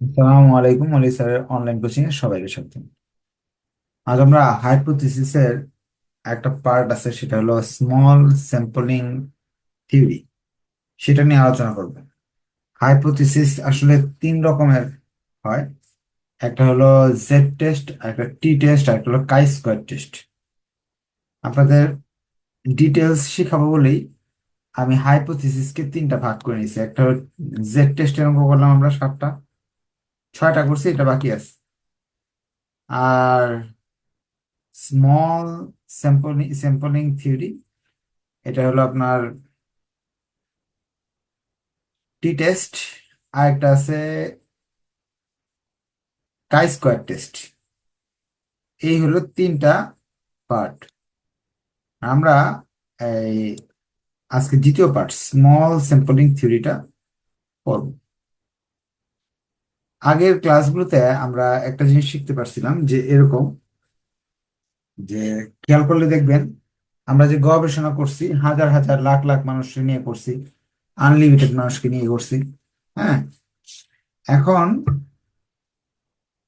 আসসালামু আলাইকুম আলী স্যারের অনলাইন কোচিং এর সবাইকে স্বাগত আজ আমরা হাইপোথিসিসের একটা পার্ট আছে, সেটা হলো স্মল স্যাম্পলিং থিওরি সেটা নিয়ে আলোচনা করব। হাইপোথিসিস আসলে তিন রকমের হয়। একটা হলো জেড টেস্ট একটা টি টেস্ট আর একটা হলো কাই স্কোয়ার টেস্ট আপনাদের ডিটেলস শেখাবো বলেই আমি হাইপোথিসিসকে তিনটা ভাগ করে নিয়েছি। একটা হলো জেড টেস্টের অঙ্ক করলাম আমরা সাতটা ছয়টা করছি এটা বাকি আছে। আর স্মল স্যাম্পলিং স্যাম্পলিং থিওরি এটা হলো আপনার টি টেস্ট আর একটা আছে কাই স্কোয়ার টেস্ট এই হলো তিনটা পার্ট আমরা এই আজকে দ্বিতীয় পার্ট স্মল স্যাম্পলিং থিওরিটা পড়ব। আগের ক্লাসগুলোতে আমরা একটা জিনিস শিখতে পারছিলাম যে এরকম, যে খেয়াল করলে দেখবেন আমরা যে গবেষণা করছি, হাজার হাজার লাখ লাখ মানুষকে নিয়ে করছি আনলিমিটেড মানুষকে নিয়ে করছি হ্যাঁ? এখন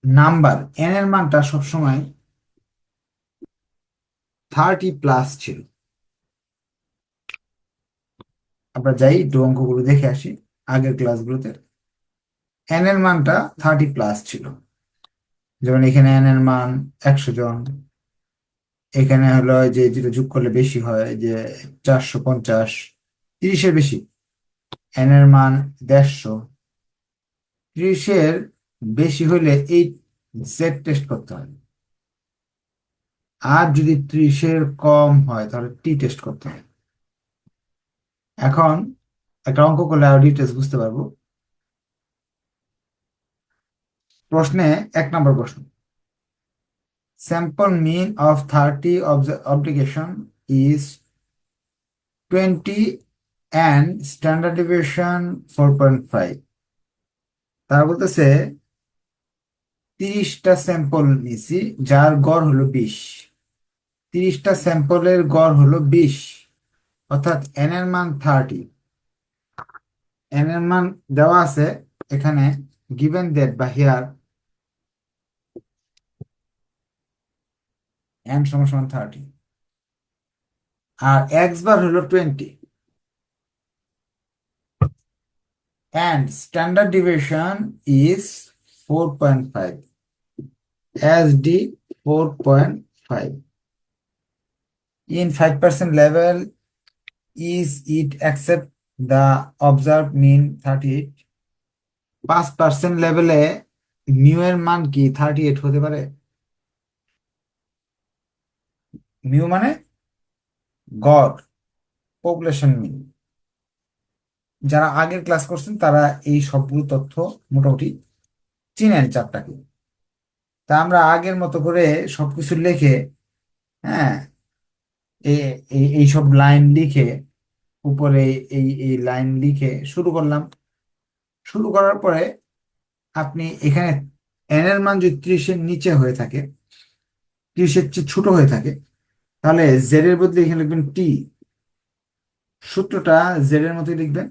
নাম্বার এন এর মানটা সবসময় থার্টি প্লাস ছিল। আমরা যাই একটু অঙ্কগুলো দেখে আসি আগের ক্লাসগুলোতে। এন এর মানটা থার্টি প্লাস ছিল। যেমন এখানে এন এর মান একশো জন, এখানে হলো যে যেটা যোগ করলে বেশি হয় যে চারশো পঞ্চাশ, তিরিশের বেশি এন এর মান দেড়শো, ত্রিশের বেশি হলে এই জেড টেস্ট করতে হয়। আর যদি ত্রিশের কম হয়, তাহলে টি টেস্ট করতে হয়। এখন একটা অঙ্ক করলে আরও ডিটেলস বুঝতে পারব। প্রশ্নে এক নম্বর প্রশ্ন। sample mean of 30 is twenty is 20 and standard deviation 4.5 তারা বলতেছে, তিরিশটা স্যাম্পল নিছি যার গড় হলো বিশ। তিরিশটা স্যাম্পলের গড় হলো বিশ, অর্থাৎ এন এর মান থার্টি। এন এর মান দেওয়া আছে এখানে গিভেন দ্যাট বা হিয়ার এন সমান সমান থার্টি আর এক্স বার হলো twenty and standard deviation is 4.5 SD 4.5 in 5% level is it accept the observed mean 38 পাঁচ পার্সেন্ট লেভেলে মিউ এর মান কি থার্টি এইট হতে পারে মিউ মানে গড় পপুলেশন মিন যারা আগের ক্লাস করছেন, তারা এই সবগুলো তথ্য মোটামুটি চিনেন চারটাকে তা আমরা আগের মতো করে সবকিছু লিখে হ্যাঁ এই সব লাইন লিখে, উপরে এই এই লাইন লিখে শুরু করলাম। শুরু করার পরে আপনি এখানে এনের মান যদি ত্রিশের নিচে হয়ে থাকে, ত্রিশের চেয়ে ছোট হয়ে থাকে তাহলে জেড এর বদলে এখানে লিখবেন টি সূত্রটা জেড এর মতোই লিখবেন।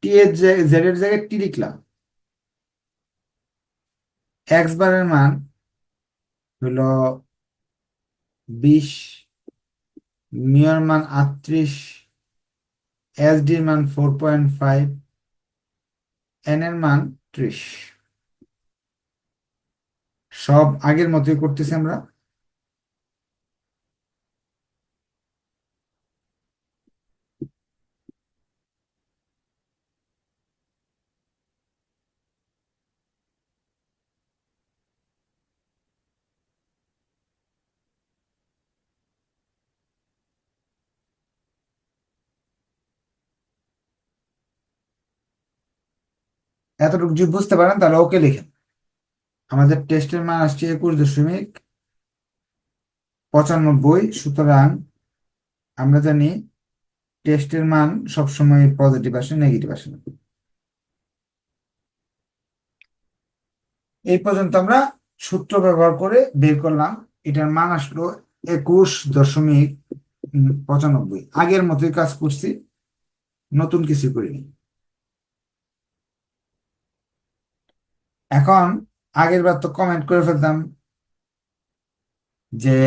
টি এর জেড এর জায়গায় টি লিখলাম। এক্স বারের মান হলো বিশ মিউর মান আটত্রিশ এস ডির মান ফোর পয়েন্ট ফাইভ এন এর মান ত্রিশ। সব আগের মতোই করতেছি আমরা। এতটুকু যদি বুঝতে পারেন, তাহলে ওকে লিখেন আমাদের টেস্টের মান আসছে একুশ দশমিক পঁচানব্বই, সুতরাং আমরা জানি টেস্টের মান সবসময় পজিটিভ আসে নেগেটিভ আসে না। এই পর্যন্ত আমরা সূত্র ব্যবহার করে বের করলাম। এটার মান আসলো একুশ দশমিক পঁচানব্বই। আগের মতোই কাজ করছি, নতুন কিছু করিনি। এখন আগের বার তো কমেন্ট করে ফেলতাম যে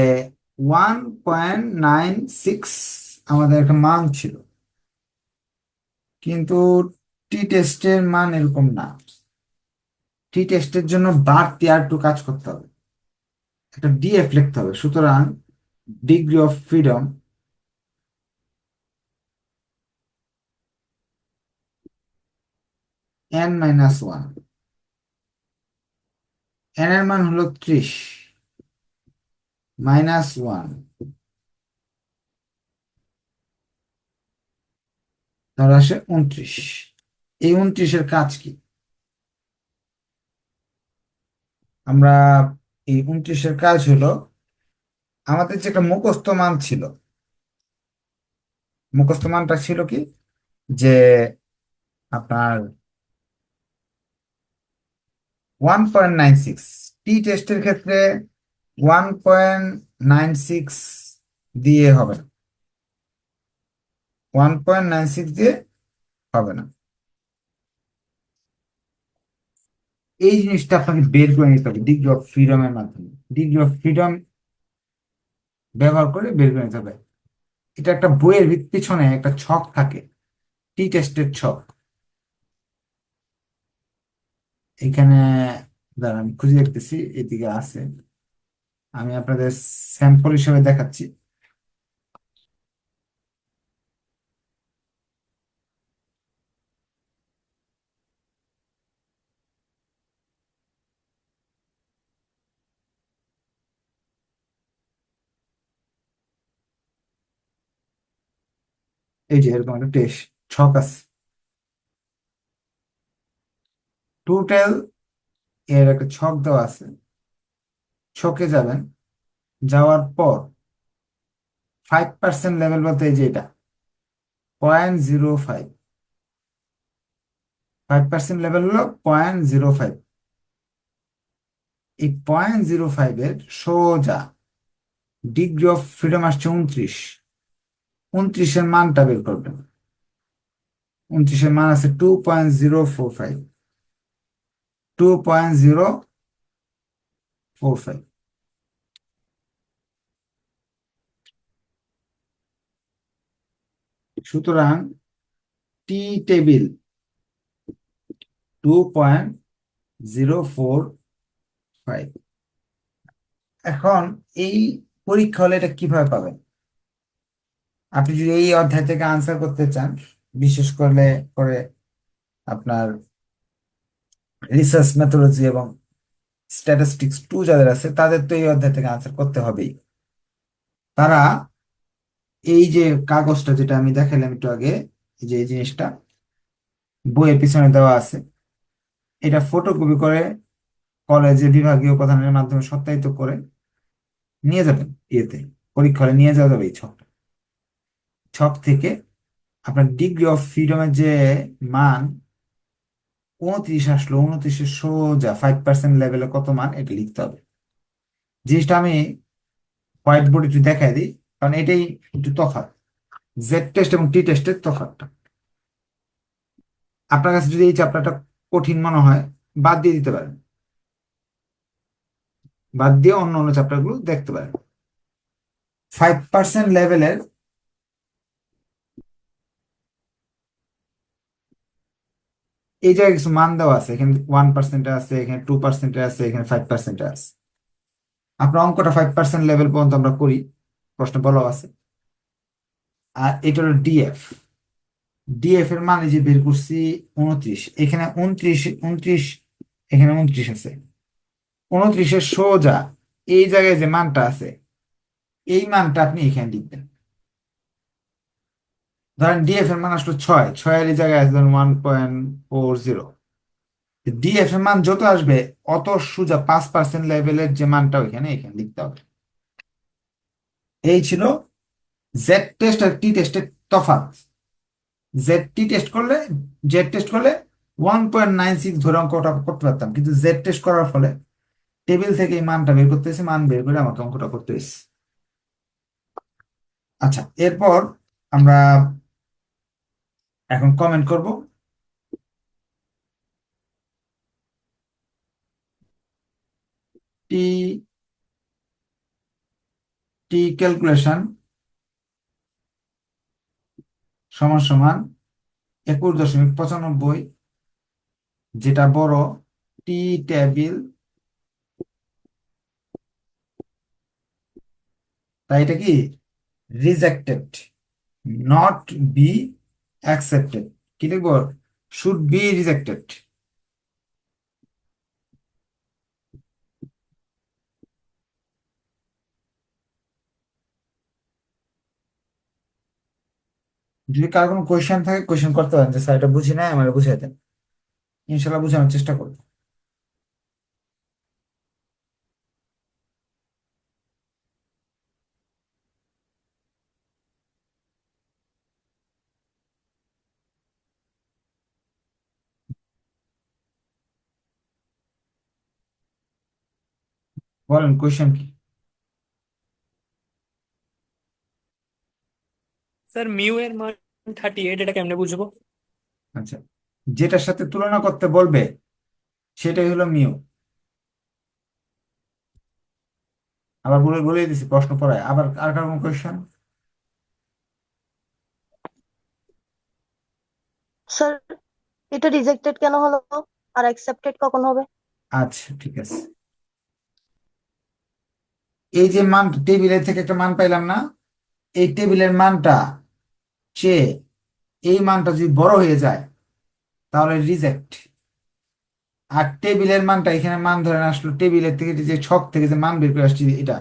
ওয়ান পয়েন্ট নাইন সিক্স আমাদের একটা মান ছিল। কিন্তু টি টেস্টের মান এরকম না। টি টেস্টের জন্য বাড়তি আর একটু কাজ করতে হবে। একটা ডিএফ লিখতে হবে। সুতরাং degree of freedom n minus one n এর মান হলো ত্রিশ মাইনাস ওয়ান তাহলে আসে উনত্রিশ এই উনত্রিশের কাজ কি? আমরা এই উনত্রিশের কাজ হলো, আমাদের যে একটা মুখস্থ মান ছিল, মুখস্থ মানটা ছিল কি? যে আপনার one point nine six t টেস্টের ক্ষেত্রে ওয়ান পয়েন্ট নাইন সিক্স দিয়ে হবে ওয়ান পয়েন্ট নাইন সিক্স দিয়ে হবে না। এই জিনিসটা আপনাকে বের করে নিতে হবে ডিগ্রি অফ ফ্রিডমের মাধ্যমে। ডিগ্রি অফ ফ্রিডম ব্যবহার করে বের করে নিতে হবে। এটা একটা বইয়ের পিছনে একটা ছক থাকে। টি টেস্টের ছক। এখানে, দাঁড়ান খুঁজে দেখতেছি, এদিকে আছে। আমি আপনাদের স্যাম্পল হিসেবে দেখাচ্ছি। এই যে এরকম একটা টেস্ট ছক আছে। টোটাল এর একটা ছক দেওয়া আছে। ছকে যাবেন, যাওয়ার পর ফাইভ পার্সেন্ট লেভেল বলতে এই যে এটা point zero five five percent level হলো পয়েন্ট জিরো ফাইভ এই পয়েন্ট জিরো ফাইভের সোজা ডিগ্রি অফ ফ্রিডম আসছে উনত্রিশ। উনত্রিশের মানটা বের করবেন। উনত্রিশের মান আছে two point zero four five two point zero four five সুতরাং t table two point zero four five এখন এই পরীক্ষা হলে এটা কীভাবে পাবেন? আপনি যদি এই অধ্যায় থেকে আনসার করতে চান, বিশেষ করলে করে আপনার রিসার্চ মেথোলজি এবং স্ট্যাটিস্টিক্স টু যাদের আছে, তাদের তো এই অধ্যায় থেকে আনসার করতে হবেই। তারা এই যে কাগজটা যেটা আমি দেখালাম একটু আগে যে এই জিনিসটা, বইয়ের পিছনে দেওয়া আছে, এটা ফটোকপি করে কলেজে বিভাগীয় প্রধানের মাধ্যমে সত্যায়িত করে নিয়ে যাবেন ইয়েতে পরীক্ষা হলে নিয়ে যাওয়া যাবে এই ছকটা। ছক থেকে আপনার ডিগ্রি অফ ফ্রিডমের যে মান উনত্রিশ আসলো উনত্রিশের সোজা ফাইভ পার্সেন্ট লেভেলে কত মান, এটা লিখতে হবে। জিনিসটা আমি হোয়াইট বোর্ডে একটু দেখাই দিই, কারণ এটাই একটু তফাৎ। জেড টেস্ট এবং টি টেস্টের তফাৎটা। আপনার কাছে যদি এই চ্যাপ্টারটা কঠিন মনে হয়, বাদ দিয়ে দিতে পারেন। বাদ দিয়ে অন্য অন্য চ্যাপ্টারগুলো দেখতে পারেন। ফাইভ পার্সেন্ট লেভেলের এই জায়গায় কিছু মান দেওয়া আছে। এখানে ওয়ান পার্সেন্টে আছে, এখানে টু পার্সেন্টে আছে, এখানে ফাইভ পার্সেন্টে আছে। আপনার অঙ্কটা ফাইভ পার্সেন্ট লেভেল পর্যন্ত আমরা করি, প্রশ্ন বলা আছে। আর এটা হলো ডিএফ ডিএফ এর মানে যে বের করছি উনত্রিশ। এখানে উনত্রিশ উনত্রিশ, এখানে উনত্রিশ আছে। উনত্রিশের সোজা এই জায়গায় যে মানটা আছে, এই মানটা আপনি এখানে লিখবেন। ধরেন ডিএফ এর মান আসলো ছয়, ছয়ের জায়গায় আছে one point four zero df এর মান যত আসবে, অত সোজা পাঁচ পার্সেন্ট লেভেলের যে মানটা ওইখানে, এখানে লিখতে হবে। এই ছিল জেড টেস্ট আর টি টেস্টের তফাৎ। জেড টি টেস্ট করলে জেড টেস্ট করলে ওয়ান পয়েন্ট নাইন সিক্স ধরে অঙ্কটা করতে পারতাম। কিন্তু জেড টেস্ট করার ফলে টেবিল থেকে এই মানটা বের করতেছি মান বের করে আমাকে অঙ্কটা করতে হয়েছে। আচ্ছা এরপর আমরা এখন কমেন্ট করব। টি টি ক্যালকুলেশন সমান সমান একুশ দশমিক পঁচানব্বই, যেটা বড় টি টেবিল তাই এটা কি? রিজেক্টেড নট বি অ্যাকসেপ্টেড কি লিখব? শুড বি রিজেক্টেড যদি কার কোনো কোয়েশ্চেন থাকে কোয়েশ্চেন করতে পারেন। যে স্যার এটা বুঝি নাই, আমার বুঝিয়ে দেন ইনশাল্লাহ বুঝানোর চেষ্টা করব। বলেন কোয়েশ্চেন কি স্যার মিউ এর মান থার্টি এইট এটা কেমনে বুঝব? আচ্ছা যেটার সাথে তুলনা করতে বলবে সেটাই হলো মিউ আবার বলে বলে দিছি প্রশ্ন পড়ায়। আবার আর কার কোনো কোয়েশ্চেন স্যার এটা রিজেক্টেড কেন হলো? আর অ্যাকসেপ্টেড কখন হবে? আচ্ছা ঠিক আছে। এই যে মান টেবিলের থেকে একটা মান পাইলাম না, এই টেবিলের মানটা চেয়ে এই মানটা যদি বড় হয়ে যায়, তাহলে রিজেক্ট আর টেবিলের মানটা এখানে মান ধরে আসলো টেবিলের থেকে যে ছক থেকে যে মান বের করে আসছে এটা,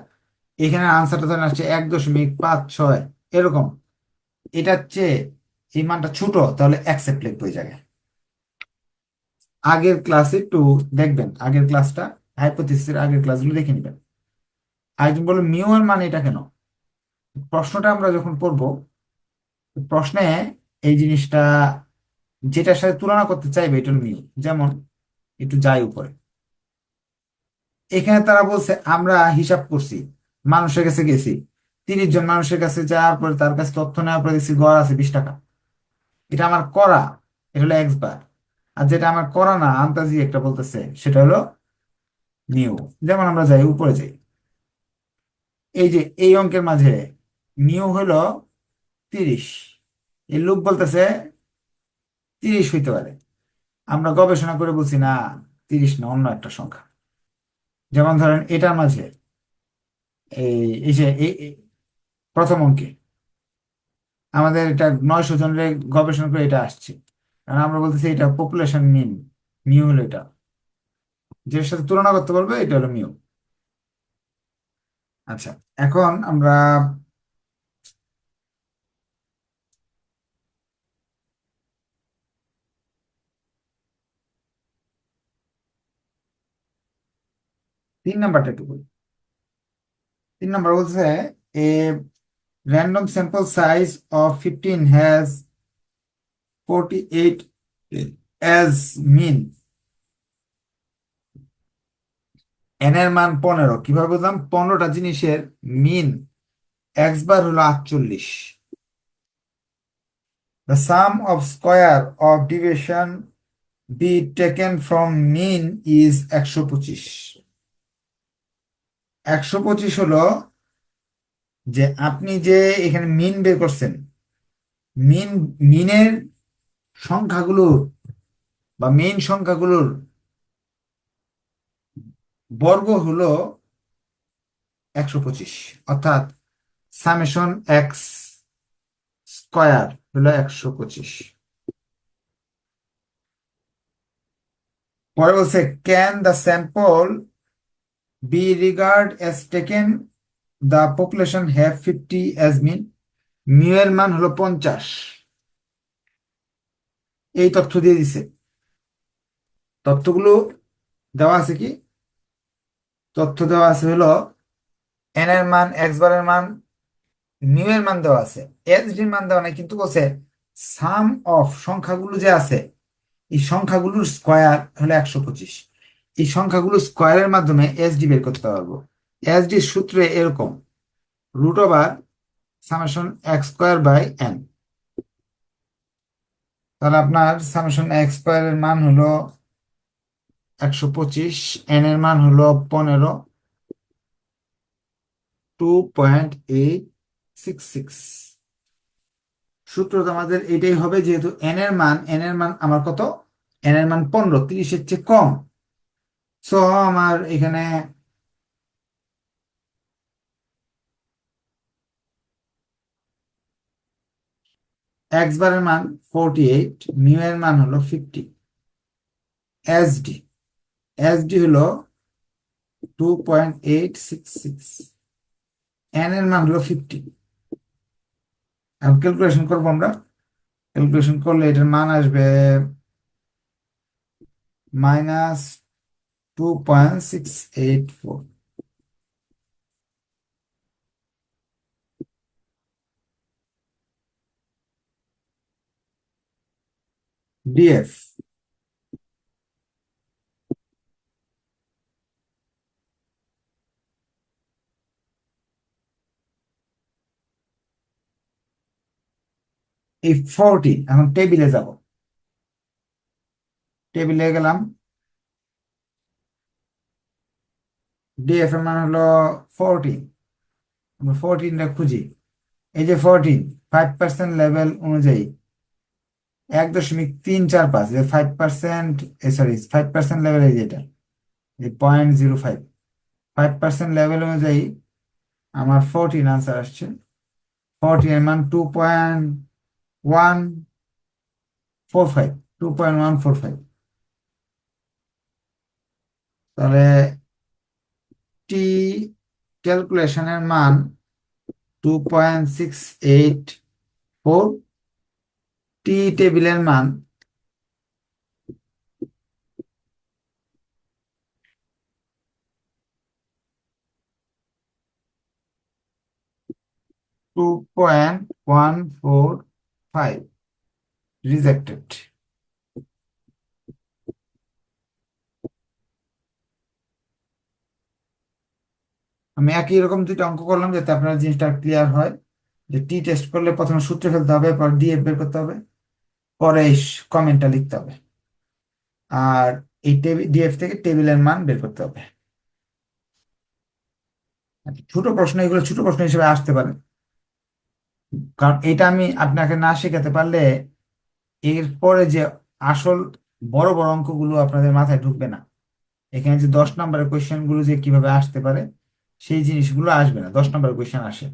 এখানে আনসারটা ধরে আসছে এক দশমিক পাঁচ ছয়, এরকম। এটার চেয়ে এই মানটা ছোট, তাহলে অ্যাকসেপ্ট এই জায়গায়। আগের ক্লাসে একটু দেখবেন, আগের ক্লাসটা হাইপোথিসিসের আগের ক্লাসগুলো দেখে নেবেন। আরেকজন বলল মিউ এর মানে এটা কেন? প্রশ্নটা আমরা যখন পড়ব, প্রশ্নে এই জিনিসটা যেটার সাথে তুলনা করতে চাইবে, এটা মিউ যেমন, একটু যাই উপরে। এখানে তারা বলছে, আমরা হিসাব করছি, মানুষের কাছে গেছি। তিরিশ জন মানুষের কাছে যাওয়ার পরে তার কাছে তথ্য নেওয়ার পরে দেখছি গড় আছে বিশ টাকা। এটা আমার করা, এটা হলো এক্স বার আর যেটা আমার করা না আন্তাজি একটা বলতেছে, সেটা হলো নিউ যেমন আমরা যাই, উপরে যাই। এই যে, এই অঙ্কের মাঝে নিউ হলো তিরিশ। এই লোক বলতেছে তিরিশ হইতে পারে। আমরা গবেষণা করে বলছি, না, তিরিশ না, অন্য একটা সংখ্যা। যেমন ধরেন, এটার মাঝে এই এই যে, এই প্রথম অঙ্কে আমাদের এটা নয়শো জনের গবেষণা করে এটা আসছে। কারণ আমরা বলতেছি, এটা পপুলেশন মিন মিউ হলো এটা। যেটার সাথে তুলনা করতে বলবে, এটা হলো মিউ। আচ্ছা এখন আমরা তিন নাম্বারটা একটু বলি। তিন নাম্বার বলছে a random sample of fifteen 15 has 48 as mean n এর মান পনেরো। কীভাবে বুঝলাম? পনেরোটা জিনিসের মিন এক্স বার হলো আটচল্লিশ। The sum of square of deviation be taken from mean is একশো পঁচিশ। একশো পঁচিশ হলো যে আপনি যে এখানে মিন বের করছেন মিন মিনের সংখ্যাগুলোর বা মেইন সংখ্যাগুলোর বর্গ হলো একশো পঁচিশ, অর্থাৎ সামেশন এক্স স্কয়ার হলো একশো পঁচিশ। পরে বলছে can the sample be regard as taken the population have fifty as mean mu এর মান হলো পঞ্চাশ। এই তথ্য দিয়ে দিছে। তথ্যগুলো দেওয়া আছে কি? তথ্য দেওয়া আছে হলো এন এর মান এক্স বারের মান মিউ এর মান দেওয়া আছে। এস ডির মান দেওয়া নাই, কিন্তু বলছে সাম অফ সংখ্যাগুলো যে আছে, এই সংখ্যাগুলোর স্কয়ার হলো একশো পঁচিশ। এই সংখ্যাগুলো স্কয়ারের মাধ্যমে এস ডি বের করতে পারব। এস ডির সূত্রে এরকম root over summation x square by n তাহলে আপনার সামেশন এক্স স্কোয়ারের মান হলো একশো পঁচিশ এন এর মান হলো পনেরো two point eight six six সূত্র আমাদের এটাই হবে যেহেতু এন এর মান এন এর মান আমার কত? এন এর মান পনেরো তিরিশের চেয়ে কম। সো আমার এখানে এক্স বারের মান ফোরটি এইট মিউ এর মান হলো fifty s d s d হলো two point eight six six n এর মান হলো ফিফটি এখন ক্যালকুলেশন করব আমরা। ক্যালকুলেশন করলে এটার মান আসবে minus two point six eight four df এই ফোরটি এখন টেবিলে যাব। টেবিলে গেলাম। ডিএফ এর মান হলো ফোরটিন আমরা ফোরটিনটা খুঁজি। এই যে ফোরটিন ফাইভ পার্সেন্ট লেভেল অনুযায়ী এক দশমিক তিন চার পাঁচ যে five percent sorry five percent level এই যেটা এই point zero five five percent level অনুযায়ী আমার ফোরটিন আনসার আসছে। ফোরটিন এর মান two point one four five two point one four five তাহলে টি ক্যালকুলেশনের মান two point six eight four t টেবিলের মান two point one four five rejected আমি একই রকম দুইটা অঙ্ক করলাম যাতে আপনার জিনিসটা ক্লিয়ার হয়। যে টি টেস্ট করলে প্রথমে সূত্রে ফেলতে হবে পর ডিএফ বের করতে হবে, পরে কমেন্টটা লিখতে হবে। আর এই ডিএফ থেকে টেবিলের মান বের করতে হবে। ছোট প্রশ্ন, এগুলো ছোট প্রশ্ন হিসেবে আসতে পারে। কারণ এটা আমি আপনাকে না শেখাতে পারলে এরপরে যে আসল বড় বড় অঙ্কগুলো আপনাদের মাথায় ঢুকবে না। এখানে যে দশ নম্বরের কোয়েশ্চেনগুলো যে কীভাবে আসতে পারে, সেই জিনিসগুলো আসবে না। দশ নম্বরের কোয়েশ্চেন আসে।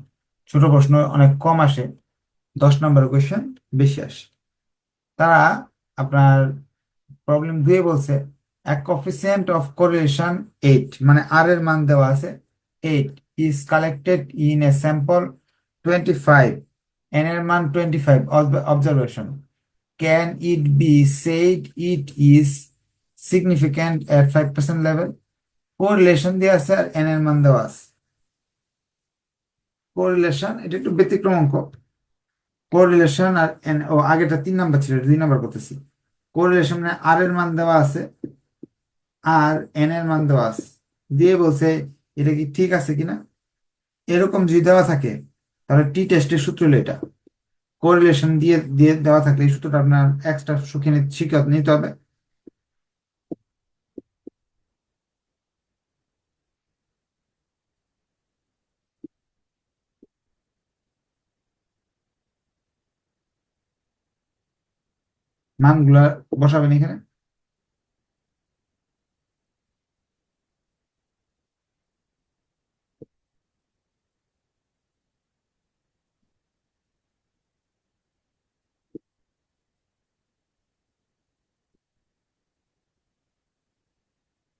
ছোট প্রশ্ন অনেক কম আসে। দশ নম্বরের কোয়েশ্চেন বেশি আসে। তারা আপনার প্রবলেম দুয়ে বলছে এক কোফিসিয়েন্ট অফ কোরিলেশন এইট মানে আর এর মান দেওয়া আছে। Eight is collected in a sample twenty five n এর মান twenty five observation can it be said it is significant at five percent level correlation দেওয়া আছে আর এন এর মান দেওয়া আছে। কোরিলেশন এটা একটু ব্যতিক্রম অঙ্ক। কোরিলেশন আর এন ও আগেটা তিন নাম্বার ছিল দুই নাম্বার করতেছি। কোরিলেশন মানে আর এর মান দেওয়া আছে আর এন এর মান দেওয়া আছে। দিয়ে বলছে, এটা কি ঠিক আছে কিনা? এরকম যদি দেওয়া থাকে তাহলে টি টেস্টের সূত্র হলো এটা। কোরিলেশন দিয়ে দিয়ে দেওয়া থাকলে এই সূত্রটা আপনার এক্সট্রা শিখে শিখে নিতে হবে। মানগুলা বসাবেন এখানে।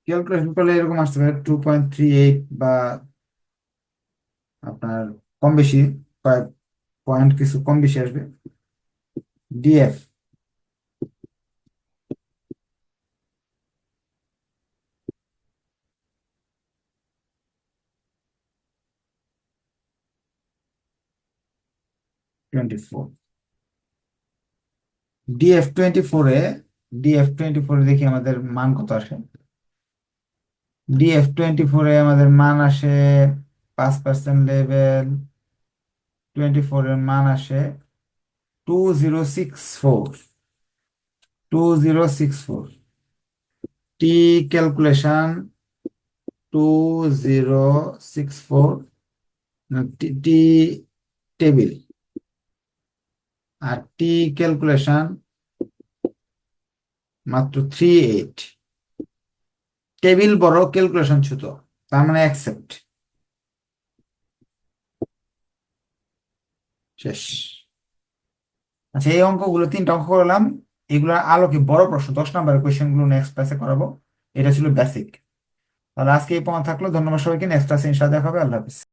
ক্যালকুলেশন করলে এরকম আসতে পারে টু পয়েন্ট থ্রি এইট বা আপনার কম বেশি, কয়েক পয়েন্ট কিছু কম বেশি আসবে। Df twenty four df twenty ফোরে ডিএফ টোয়েন্টি ফোরে দেখি আমাদের মান কত আসে। ডিএফ টোয়েন্টি ফোরে আমাদের মান আসে পাঁচ পার্সেন্ট লেভেল টোয়েন্টি ফোর এর মান আসে two zero six four two zero six four t calculation two zero six four t table আর টি ক্যালকুলেশন মাত্র থ্রি এইট টেবিল বড়, ক্যালকুলেশন ছোট, তার মানে অ্যাকসেপ্ট শেষ। আচ্ছা এই অঙ্কগুলো তিনটা অঙ্ক করলাম। এগুলোর আলোকে বড় প্রশ্ন, দশ নম্বরের কোয়েশ্চেনগুলো নেক্সট ক্লাসে করাবো। এটা ছিল বেসিক তাহলে আজকে এই পর্যন্ত থাকল। ধন্যবাদ সবাইকে। নেক্সট ক্লাসে ইনশাআল্লাহ দেখা হবে। আল্লাহ হাফিজ।